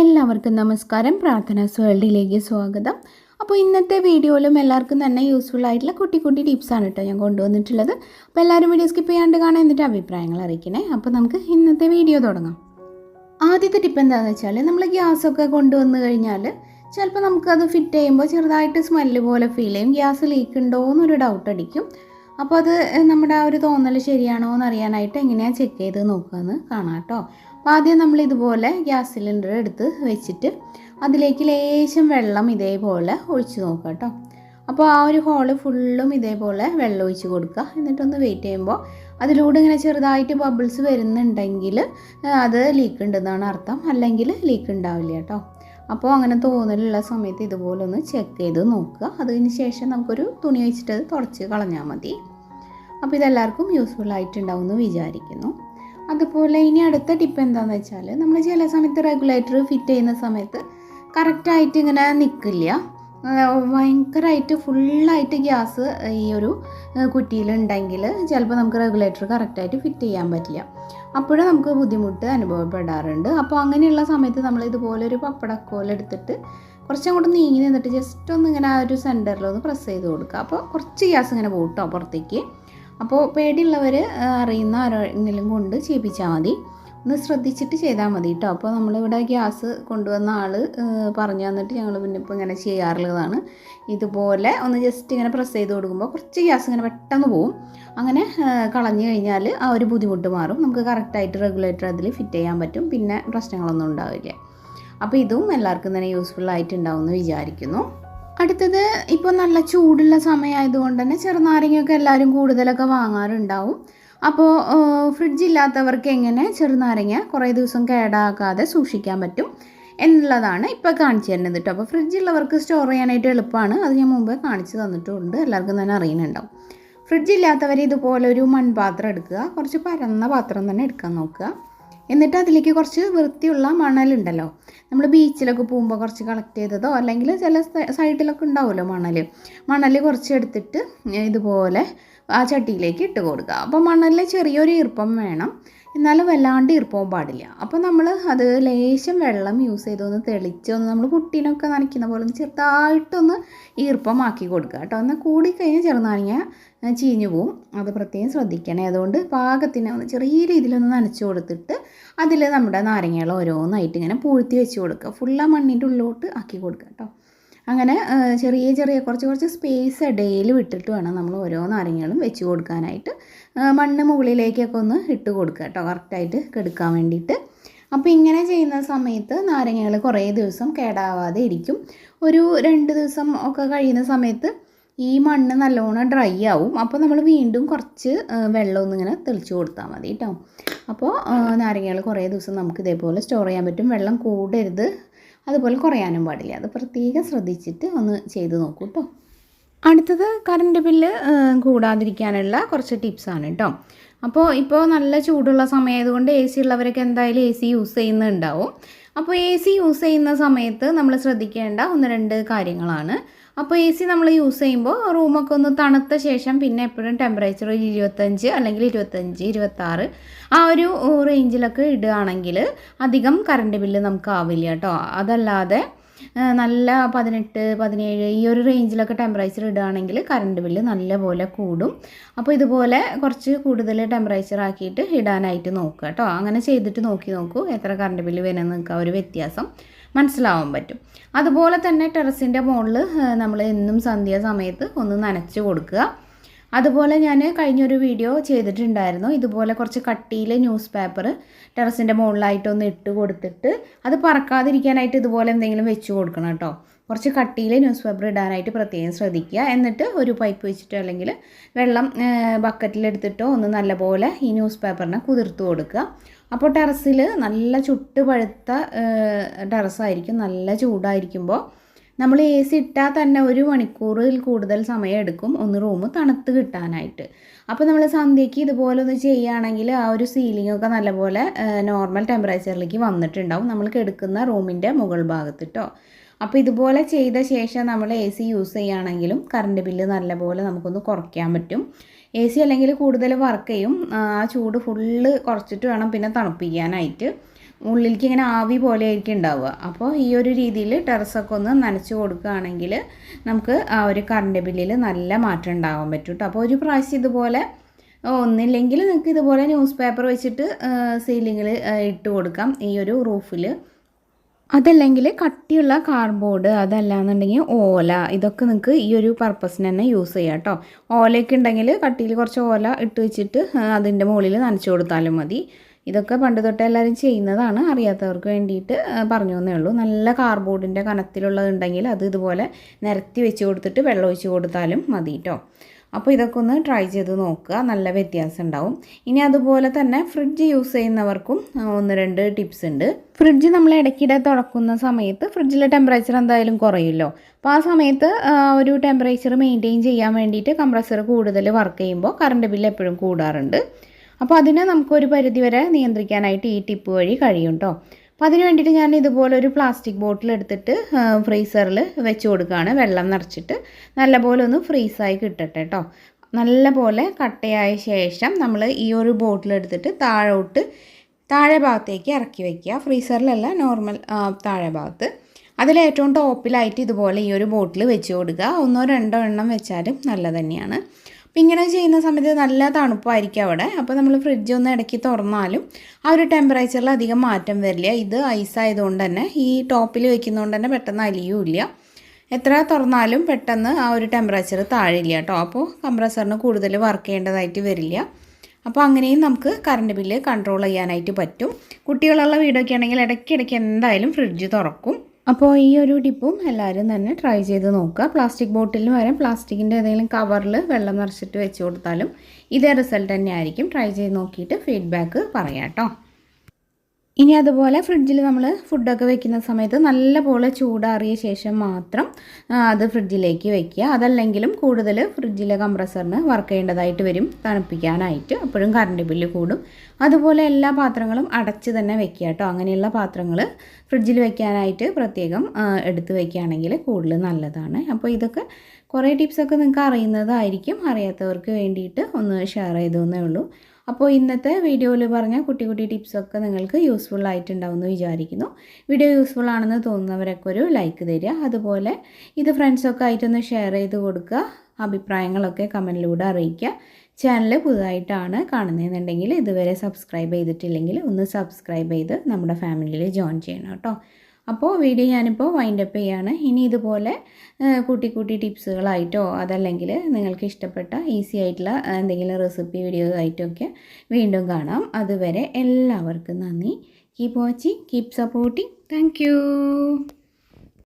എല്ലാവർക്കും നമസ്കാരം. പ്രാർത്ഥന വേൾഡിലേക്ക് സ്വാഗതം. അപ്പോൾ ഇന്നത്തെ വീഡിയോയിലും എല്ലാവർക്കും തന്നെ യൂസ്ഫുൾ ആയിട്ടുള്ള കുട്ടി കുട്ടി ടിപ്സാണ് കേട്ടോ ഞാൻ കൊണ്ടുവന്നിട്ടുള്ളത്. അപ്പോൾ എല്ലാവരും വീഡിയോ സ്കിപ്പ് ചെയ്യാണ്ട് കാണാൻ എന്നിട്ട് അഭിപ്രായങ്ങൾ അറിയിക്കണേ. അപ്പോൾ നമുക്ക് ഇന്നത്തെ വീഡിയോ തുടങ്ങാം. ആദ്യത്തെ ടിപ്പ് എന്താണെന്ന് വെച്ചാൽ നമ്മൾ ഗ്യാസൊക്കെ കൊണ്ടുവന്നു കഴിഞ്ഞാൽ ചിലപ്പോൾ നമുക്കത് ഫിറ്റ് ചെയ്യുമ്പോൾ ചെറുതായിട്ട് സ്മെല്ല് പോലെ ഫീൽ ചെയ്യും. ഗ്യാസ് ലീക്ക് ഉണ്ടോ എന്നൊരു ഡൗട്ട് അടിക്കും. അപ്പോൾ അത് നമ്മുടെ ആ ഒരു തോന്നൽ ശരിയാണോ എന്ന് അറിയാനായിട്ട് എങ്ങനെയാണ് ചെക്ക് ചെയ്ത് നോക്കുകയെന്ന് കാണാം കേട്ടോ. അപ്പോൾ ആദ്യം നമ്മൾ ഇതുപോലെ ഗ്യാസ് സിലിണ്ടർ എടുത്ത് വെച്ചിട്ട് അതിലേക്ക് ലേശം വെള്ളം ഇതേപോലെ ഒഴിച്ച് നോക്കുക കേട്ടോ. അപ്പോൾ ആ ഒരു ഹോൾ ഫുള്ളും ഇതേപോലെ വെള്ളം ഒഴിച്ച് കൊടുക്കുക. എന്നിട്ടൊന്ന് വെയിറ്റ് ചെയ്യുമ്പോൾ അതിലൂടെ ഇങ്ങനെ ചെറുതായിട്ട് ബബിൾസ് വരുന്നുണ്ടെങ്കിൽ അത് ലീക്ക് ഉണ്ടെന്നാണ് അർത്ഥം. അല്ലെങ്കിൽ ലീക്ക് ഉണ്ടാവില്ല കേട്ടോ. അപ്പോൾ അങ്ങനെ തോന്നലുള്ള സമയത്ത് ഇതുപോലെ ഒന്ന് ചെക്ക് ചെയ്ത് നോക്കുക. അതിന് ശേഷം നമുക്കൊരു തുണി വെച്ചിട്ട് അത് തുടച്ച് കളഞ്ഞാൽ മതി. അപ്പോൾ ഇതെല്ലാവർക്കും യൂസ്ഫുൾ ആയിട്ടുണ്ടാവും എന്ന് വിചാരിക്കുന്നു. അതുപോലെ ഇനി അടുത്ത ടിപ്പ് എന്താണെന്ന് വെച്ചാൽ നമ്മൾ ചില സമയത്ത് റെഗുലേറ്റർ ഫിറ്റ് ചെയ്യുന്ന സമയത്ത് കറക്റ്റായിട്ട് ഇങ്ങനെ നിൽക്കില്ല ഭയങ്കരമായിട്ട് ഫുള്ളായിട്ട് ഗ്യാസ് ഈ ഒരു കുറ്റിയിലുണ്ടെങ്കിൽ ചിലപ്പോൾ നമുക്ക് റെഗുലേറ്റർ കറക്റ്റായിട്ട് ഫിറ്റ് ചെയ്യാൻ പറ്റില്ല. അപ്പോഴും നമുക്ക് ബുദ്ധിമുട്ട് അനുഭവപ്പെടാറുണ്ട്. അപ്പോൾ അങ്ങനെയുള്ള സമയത്ത് നമ്മൾ ഇതുപോലെ ഒരു പപ്പടക്കോല എടുത്തിട്ട് കുറച്ചങ്ങോട്ട് നീങ്ങി നിന്നിട്ട് ജസ്റ്റ് ഒന്ന് ഇങ്ങനെ ആ ഒരു സെന്ററിൽ ഒന്ന് പ്രസ് ചെയ്ത് കൊടുക്കുക. അപ്പോൾ കുറച്ച് ഗ്യാസ് ഇങ്ങനെ പോകും കേട്ടോ പുറത്തേക്ക്. അപ്പോൾ പേടിയുള്ളവർ അറിയുന്ന ആരെങ്കിലും കൊണ്ട് ചെയ്യിപ്പിച്ചാൽ മതി. ഒന്ന് ശ്രദ്ധിച്ചിട്ട് ചെയ്താൽ മതി കേട്ടോ അപ്പോൾ നമ്മളിവിടെ ഗ്യാസ് കൊണ്ടുവന്ന ആൾ പറഞ്ഞു തന്നിട്ട് ഞങ്ങൾ പിന്നെ ഇപ്പോൾ ഇങ്ങനെ ചെയ്യാറുള്ളതാണ്. ഇതുപോലെ ഒന്ന് ജസ്റ്റ് ഇങ്ങനെ പ്രസ് ചെയ്ത് കൊടുക്കുമ്പോൾ കുറച്ച് ഗ്യാസ് ഇങ്ങനെ പെട്ടെന്ന് പോവും. അങ്ങനെ കളഞ്ഞു കഴിഞ്ഞാൽ ആ ഒരു ബുദ്ധിമുട്ട് മാറും. നമുക്ക് കറക്റ്റായിട്ട് റെഗുലേറ്റർ അതിൽ ഫിറ്റ് ചെയ്യാൻ പറ്റും. പിന്നെ പ്രശ്നങ്ങളൊന്നും ഉണ്ടാവില്ല. അപ്പോൾ ഇതും എല്ലാവർക്കും തന്നെ യൂസ്ഫുൾ ആയിട്ടുണ്ടാവും എന്ന് വിചാരിക്കുന്നു. അടുത്തത് ഇപ്പോൾ നല്ല ചൂടുള്ള സമയമായതുകൊണ്ട് തന്നെ ചെറുനാരങ്ങയൊക്കെ എല്ലാവരും കൂടുതലൊക്കെ വാങ്ങാറുണ്ടാവും. അപ്പോൾ ഫ്രിഡ്ജ് ഇല്ലാത്തവർക്ക് എങ്ങനെ ചെറുനാരങ്ങ കുറേ ദിവസം കേടാക്കാതെ സൂക്ഷിക്കാൻ പറ്റും എന്നുള്ളതാണ് ഇപ്പോൾ കാണിച്ചു തരുന്നത് കേട്ടോ. അപ്പോൾ ഫ്രിഡ്ജുള്ളവർക്ക് സ്റ്റോർ ചെയ്യാനായിട്ട് എളുപ്പമാണ് അത് ഞാൻ മുമ്പേ കാണിച്ചു തന്നിട്ടുണ്ട്. എല്ലാവർക്കും തന്നെ അറിയുന്നുണ്ടാവും. ഫ്രിഡ്ജ് ഇല്ലാത്തവർ ഇതുപോലെ ഒരു മൺപാത്രം എടുക്കുക. കുറച്ച് പരന്ന പാത്രം തന്നെ എടുക്കാൻ നോക്കുക. എന്നിട്ട് അതിലേക്ക് കുറച്ച് വൃത്തിയുള്ള മണലുണ്ടല്ലോ. നമ്മൾ ബീച്ചിലൊക്കെ പോകുമ്പോൾ കുറച്ച് കളക്ട് ചെയ്തതോ അല്ലെങ്കിൽ ചില സൈഡിലൊക്കെ ഉണ്ടാവുമല്ലോ മണൽ മണൽ കുറച്ച് എടുത്തിട്ട് ഇതുപോലെ ആ ചട്ടിയിലേക്ക് ഇട്ട് കൊടുക്കുക. അപ്പോൾ മണലിൽ ചെറിയൊരു ഈർപ്പം വേണം. എന്നാലും വല്ലാണ്ട് ഈർപ്പവും പാടില്ല. അപ്പോൾ നമ്മൾ അത് ലേശം വെള്ളം യൂസ് ചെയ്തൊന്ന് തെളിച്ച് ഒന്ന് നമ്മൾ കുട്ടീനൊക്കെ നനയ്ക്കുന്ന പോലെ ഒന്ന് ചെറുതായിട്ടൊന്ന് ഈർപ്പമാക്കി കൊടുക്കുക കേട്ടോ. എന്നാൽ കൂടിക്കഴിഞ്ഞാൽ ചെറുനാരങ്ങ ചീഞ്ഞു പോവും. അത് പ്രത്യേകം ശ്രദ്ധിക്കണേ. അതുകൊണ്ട് പാകത്തിന് ഒന്ന് ചെറിയ രീതിയിലൊന്ന് നനച്ചു കൊടുത്തിട്ട് അതിൽ നമ്മുടെ നാരങ്ങകൾ ഓരോന്നായിട്ട് ഇങ്ങനെ പൂഴ്ത്തി വെച്ച് കൊടുക്കുക. ആ മണ്ണിന്റെ ഉള്ളിലോട്ട് ആക്കി കൊടുക്കുക കേട്ടോ. അങ്ങനെ ചെറിയ ചെറിയ കുറച്ച് കുറച്ച് സ്പേസ് ഇടയിൽ വിട്ടിട്ട് വേണം നമ്മൾ ഓരോ നാരങ്ങകളും വെച്ച് കൊടുക്കാനായിട്ട്. മണ്ണ് മുകളിലേക്കൊക്കെ ഒന്ന് ഇട്ട് കൊടുക്കുക കേട്ടോ കറക്റ്റായിട്ട് കെടുക്കാൻ വേണ്ടിയിട്ട്. അപ്പോൾ ഇങ്ങനെ ചെയ്യുന്ന സമയത്ത് നാരങ്ങകൾ കുറേ ദിവസം കേടാവാതെ ഇരിക്കും. ഒരു രണ്ട് ദിവസം ഒക്കെ കഴിയുന്ന സമയത്ത് ഈ മണ്ണ് നല്ലോണം ഡ്രൈ ആവും. അപ്പോൾ നമ്മൾ വീണ്ടും കുറച്ച് വെള്ളം ഒന്നിങ്ങനെ തെളിച്ച് കൊടുത്താൽ മതി കേട്ടോ. അപ്പോൾ നാരങ്ങകൾ കുറേ ദിവസം നമുക്ക് ഇതേപോലെ സ്റ്റോർ ചെയ്യാൻ പറ്റും. വെള്ളം കൂടരുത്. അതുപോലെ കുറയാനും പാടില്ല. അത് പ്രത്യേകം ശ്രദ്ധിച്ചിട്ട് ഒന്ന് ചെയ്ത് നോക്കൂ കേട്ടോ അടുത്തത് കറണ്ട് ബില്ല് കൂടാതിരിക്കാനുള്ള കുറച്ച് ടിപ്സാണ് കേട്ടോ അപ്പോൾ ഇപ്പോൾ നല്ല ചൂടുള്ള സമയമായതുകൊണ്ട് എ സി ഉള്ളവരൊക്കെ എന്തായാലും എ സി യൂസ് ചെയ്യുന്നുണ്ടാവും. അപ്പോൾ എ സി യൂസ് ചെയ്യുന്ന സമയത്ത് നമ്മൾ ശ്രദ്ധിക്കേണ്ട ഒന്ന് രണ്ട് കാര്യങ്ങളാണ്. അപ്പോൾ എ സി നമ്മൾ യൂസ് ചെയ്യുമ്പോൾ റൂമൊക്കെ ഒന്ന് തണുത്ത ശേഷം പിന്നെ എപ്പോഴും ടെമ്പറേച്ചർ ഒരു ഇരുപത്തഞ്ച് അല്ലെങ്കിൽ ഇരുപത്തഞ്ച് ഇരുപത്താറ് ആ ഒരു റേഞ്ചിലൊക്കെ ഇടുകയാണെങ്കിൽ അധികം കറണ്ട് ബില്ല് നമുക്ക് ആവില്ല കേട്ടോ. അതല്ലാതെ നല്ല പതിനെട്ട് പതിനേഴ് ഈ ഒരു റേഞ്ചിലൊക്കെ ടെമ്പറേച്ചർ ഇടുകയാണെങ്കിൽ കറണ്ട് ബില്ല് നല്ലപോലെ കൂടും. അപ്പോൾ ഇതുപോലെ കുറച്ച് കൂടുതൽ ടെമ്പറേച്ചർ ആക്കിയിട്ട് ഇടാനായിട്ട് നോക്കുക കേട്ടോ. അങ്ങനെ ചെയ്തിട്ട് നോക്കി നോക്കൂ എത്ര കറണ്ട് ബില്ല് വരുമെന്ന് ആ ഒരു വ്യത്യാസം മനസ്സിലാവാൻ പറ്റും. അതുപോലെ തന്നെ ടെറസിന്റെ മുകളിൽ നമ്മൾ എന്നും സന്ധ്യ സമയത്ത് ഒന്ന് നനച്ച് കൊടുക്കുക. അതുപോലെ ഞാൻ കഴിഞ്ഞൊരു വീഡിയോ ചെയ്തിട്ടുണ്ടായിരുന്നു. ഇതുപോലെ കുറച്ച് കട്ടിയിൽ ന്യൂസ് പേപ്പർ ടെറസിന്റെ മുകളിലായിട്ടൊന്ന് ഇട്ട് കൊടുത്തിട്ട് അത് പറക്കാതിരിക്കാനായിട്ട് ഇതുപോലെ എന്തെങ്കിലും വെച്ച് കൊടുക്കണം കേട്ടോ. കുറച്ച് കട്ടിയിൽ ന്യൂസ് പേപ്പർ ഇടാനായിട്ട് പ്രത്യേകം ശ്രദ്ധിക്കുക. എന്നിട്ട് ഒരു പൈപ്പ് വെച്ചിട്ടോ അല്ലെങ്കിൽ വെള്ളം ബക്കറ്റിലെടുത്തിട്ടോ ഒന്ന് നല്ലപോലെ ഈ ന്യൂസ് പേപ്പറിനെ കുതിർത്ത് കൊടുക്കുക. അപ്പോൾ ടെറസിൽ നല്ല ചുട്ട് പഴുത്ത ടെറസായിരിക്കും. നല്ല ചൂടായിരിക്കുമ്പോൾ നമ്മൾ എ സി ഇട്ടാൽ തന്നെ ഒരു മണിക്കൂറിൽ കൂടുതൽ സമയം എടുക്കും ഒന്ന് റൂം തണുത്ത് കിട്ടാനായിട്ട്. അപ്പോൾ നമ്മൾ സന്ധ്യയ്ക്ക് ഇതുപോലെ ഒന്ന് ചെയ്യുകയാണെങ്കിൽ ആ ഒരു സീലിംഗ് ഒക്കെ നല്ലപോലെ നോർമൽ ടെമ്പറേച്ചറിലേക്ക് വന്നിട്ടുണ്ടാവും. നമ്മൾ കിടക്കുന്ന റൂമിന്റെ മുകൾ ഭാഗത്ത് കേട്ടോ അപ്പോൾ ഇതുപോലെ ചെയ്ത ശേഷം നമ്മൾ എ സി യൂസ് ചെയ്യുകയാണെങ്കിലും കറണ്ട് ബില്ല് നല്ലപോലെ നമുക്കൊന്ന് കുറയ്ക്കാൻ പറ്റും. എ സി അല്ലെങ്കിൽ കൂടുതൽ വർക്ക് ചെയ്യും. ആ ചൂട് ഫുള്ള് കുറച്ചിട്ട് വേണം പിന്നെ തണുപ്പിക്കാനായിട്ട്. ഉള്ളിലേക്ക് ഇങ്ങനെ ആവി പോലെ ആയിരിക്കും ഉണ്ടാവുക. അപ്പോൾ ഈ ഒരു രീതിയിൽ ടെറസൊക്കെ ഒന്ന് നനച്ച് കൊടുക്കുകയാണെങ്കിൽ നമുക്ക് ആ ഒരു കറണ്ട് ബില്ലിൽ നല്ല മാറ്റം ഉണ്ടാകാൻ പറ്റും കേട്ടോ അപ്പോൾ ഒരു പ്രാവശ്യം ഇതുപോലെ ഒന്നില്ലെങ്കിൽ നിങ്ങൾക്ക് ഇതുപോലെ ന്യൂസ് പേപ്പർ വെച്ചിട്ട് സീലിങ്ങിൽ ഇട്ട് കൊടുക്കാം. ഈ ഒരു റൂഫിൽ അതല്ലെങ്കിൽ കട്ടിയുള്ള കാർഡ്ബോർഡ് അതല്ലാന്നുണ്ടെങ്കിൽ ഓല ഇതൊക്കെ നിങ്ങൾക്ക് ഈ ഒരു പർപ്പസിന് തന്നെ യൂസ് ചെയ്യാം കേട്ടോ ഓലയൊക്കെ ഉണ്ടെങ്കിൽ കട്ടിയിൽ കുറച്ച് ഓല ഇട്ട് വെച്ചിട്ട് അതിന്റെ മുകളിൽ നനച്ചു കൊടുത്താലും മതി. ഇതൊക്കെ പണ്ട് തൊട്ടേ എല്ലാവരും ചെയ്യുന്നതാണ്. അറിയാത്തവർക്ക് വേണ്ടിയിട്ട് പറഞ്ഞു തന്നേ ഉള്ളൂ. നല്ല കാർബോർഡിന്റെ കനത്തിലുള്ളതുണ്ടെങ്കിൽ അത് ഇതുപോലെ നിരത്തി വെച്ച് കൊടുത്തിട്ട് വെള്ളം ഒഴിച്ച് കൊടുത്താലും മതി കേട്ടോ അപ്പോൾ ഇതൊക്കെ ഒന്ന് ട്രൈ ചെയ്ത് നോക്കുക. നല്ല വ്യത്യാസം ഉണ്ടാവും. ഇനി അതുപോലെ തന്നെ ഫ്രിഡ്ജ് യൂസ് ചെയ്യുന്നവർക്കും ഒന്ന് രണ്ട് ടിപ്സ് ഉണ്ട്. ഫ്രിഡ്ജ് നമ്മൾ ഇടയ്ക്കിടെ തുറക്കുന്ന സമയത്ത് ഫ്രിഡ്ജിലെ ടെമ്പറേച്ചർ എന്തായാലും കുറയുമല്ലോ. അപ്പോൾ ആ സമയത്ത് ഒരു ടെമ്പറേച്ചർ മെയിന്റെയിൻ ചെയ്യാൻ വേണ്ടിയിട്ട് കംപ്രസർ കൂടുതൽ വർക്ക് ചെയ്യുമ്പോൾ കറണ്ട് ബില്ല് എപ്പോഴും കൂടാറുണ്ട്. അപ്പോൾ അതിനെ നമുക്കൊരു പരിധി വരെ നിയന്ത്രിക്കാനായിട്ട് ഈ ടിപ്പ് വഴി കഴിയും കേട്ടോ അപ്പോൾ അതിന് വേണ്ടിയിട്ട് ഞാൻ ഇതുപോലെ ഒരു പ്ലാസ്റ്റിക് ബോട്ടിൽ എടുത്തിട്ട് ഫ്രീസറിൽ വെച്ച് കൊടുക്കുകയാണ് വെള്ളം നിറച്ചിട്ട് നല്ലപോലെ ഒന്ന് ഫ്രീസായി കിട്ടട്ടെ കേട്ടോ നല്ലപോലെ കട്ടയായ ശേഷം നമ്മൾ ഈ ഒരു ബോട്ടിൽ എടുത്തിട്ട് താഴോട്ട് താഴെ ഭാഗത്തേക്ക് ഇറക്കി വയ്ക്കുക ഫ്രീസറിലല്ല നോർമൽ താഴെ ഭാഗത്ത്. അതിലേറ്റവും ടോപ്പിലായിട്ട് ഇതുപോലെ ഈ ഒരു ബോട്ടിൽ വെച്ച് കൊടുക്കുക. ഒന്നോ രണ്ടോ എണ്ണം വെച്ചാലും നല്ല തന്നെയാണ്. ഇങ്ങനെ ചെയ്യുന്ന സമയത്ത് നല്ല തണുപ്പായിരിക്കും അവിടെ. അപ്പോൾ നമ്മൾ ഫ്രിഡ്ജ് ഒന്ന് ഇടയ്ക്ക് തുറന്നാലും ആ ഒരു ടെമ്പറേച്ചറിൽ അധികം മാറ്റം വരില്ല. ഇത് ഐസ് ആയതുകൊണ്ട് തന്നെ ഈ ടോപ്പിൽ വെക്കുന്നതുകൊണ്ട് തന്നെ പെട്ടെന്ന് അലിയൂല്ല എത്ര തുറന്നാലും പെട്ടെന്ന് ആ ഒരു ടെമ്പറേച്ചർ താഴില്ല കേട്ടോ. അപ്പോൾ കംപ്രസറിന് കൂടുതൽ വർക്ക് ചെയ്യേണ്ടതായിട്ട് വരില്ല. അപ്പോൾ അങ്ങനെയും നമുക്ക് കറണ്ട് ബില്ല് കൺട്രോൾ ചെയ്യാനായിട്ട് പറ്റും. കുട്ടികളുള്ള വീടൊക്കെ ആണെങ്കിൽ ഇടയ്ക്കിടയ്ക്ക് എന്തായാലും ഫ്രിഡ്ജ് തുറക്കും. അപ്പോൾ ഈ ഒരു ടിപ്പും എല്ലാവരും തന്നെ ട്രൈ ചെയ്ത് നോക്കുക. പ്ലാസ്റ്റിക് ബോട്ടിലിന് വരെ പ്ലാസ്റ്റിക്കിന്റെ ഏതെങ്കിലും കവറിൽ വെള്ളം നിറച്ചിട്ട് വെച്ച് കൊടുത്താലും ഇതേ റിസൾട്ട് തന്നെ ആയിരിക്കും ട്രൈ ചെയ്ത് നോക്കിയിട്ട് ഫീഡ്ബാക്ക് പറയാം കേട്ടോ ഇനി അതുപോലെ ഫ്രിഡ്ജിൽ നമ്മൾ ഫുഡൊക്കെ വെക്കുന്ന സമയത്ത് നല്ലപോലെ ചൂടാറിയ ശേഷം മാത്രം അത് ഫ്രിഡ്ജിലേക്ക് വെക്കുക. അതല്ലെങ്കിലും കൂടുതൽ ഫ്രിഡ്ജിലെ കംപ്രസറിന് വർക്ക് ചെയ്യേണ്ടതായിട്ട് വരും തണുപ്പിക്കാനായിട്ട്. അപ്പോഴും കറണ്ട് ബില്ല് കൂടും. അതുപോലെ എല്ലാ പാത്രങ്ങളും അടച്ച് തന്നെ വെക്കുക കേട്ടോ. അങ്ങനെയുള്ള പാത്രങ്ങൾ ഫ്രിഡ്ജിൽ വെക്കാനായിട്ട് പ്രത്യേകം എടുത്ത് വെക്കുകയാണെങ്കിൽ കൂടുതൽ നല്ലതാണ്. അപ്പോൾ ഇതൊക്കെ കുറേ ടിപ്സൊക്കെ നിങ്ങൾക്ക് അറിയുന്നതായിരിക്കും. അറിയാത്തവർക്ക് വേണ്ടിയിട്ട് ഒന്ന് ഷെയർ ചെയ്തു എന്നേ ഉള്ളൂ. അപ്പോൾ ഇന്നത്തെ വീഡിയോയിൽ പറഞ്ഞ കുട്ടി കുട്ടി ടിപ്സൊക്കെ നിങ്ങൾക്ക് യൂസ്ഫുൾ ആയിട്ടുണ്ടാവുമെന്ന് വിചാരിക്കുന്നു. വീഡിയോ യൂസ്ഫുൾ ആണെന്ന് തോന്നുന്നവരൊക്കെ ഒരു ലൈക്ക് തരിക. അതുപോലെ ഇത് ഫ്രണ്ട്സൊക്കെ ആയിട്ടൊന്ന് ഷെയർ ചെയ്ത് കൊടുക്കുക. അഭിപ്രായങ്ങളൊക്കെ കമന്റിലൂടെ അറിയിക്കുക. ചാനൽ പുതുതായിട്ടാണ് കാണുന്നതെന്നുണ്ടെങ്കിൽ ഇതുവരെ സബ്സ്ക്രൈബ് ചെയ്തിട്ടില്ലെങ്കിൽ ഒന്ന് സബ്സ്ക്രൈബ് ചെയ്ത് നമ്മുടെ ഫാമിലിയിൽ ജോയിൻ ചെയ്യണം കേട്ടോ. അപ്പോൾ വീഡിയോ ഞാനിപ്പോൾ വൈൻഡപ്പ് ചെയ്യാണ്. ഇനി ഇതുപോലെ കൂട്ടി കൂട്ടി ടിപ്സുകളായിട്ടോ അതല്ലെങ്കിൽ നിങ്ങൾക്ക് ഇഷ്ടപ്പെട്ട ഈസി ആയിട്ടുള്ള എന്തെങ്കിലും റെസിപ്പി വീഡിയോ ആയിട്ടോ ആയിട്ടൊക്കെ വീണ്ടും കാണാം. അതുവരെ എല്ലാവർക്കും നന്ദി. Keep watching keep supporting thank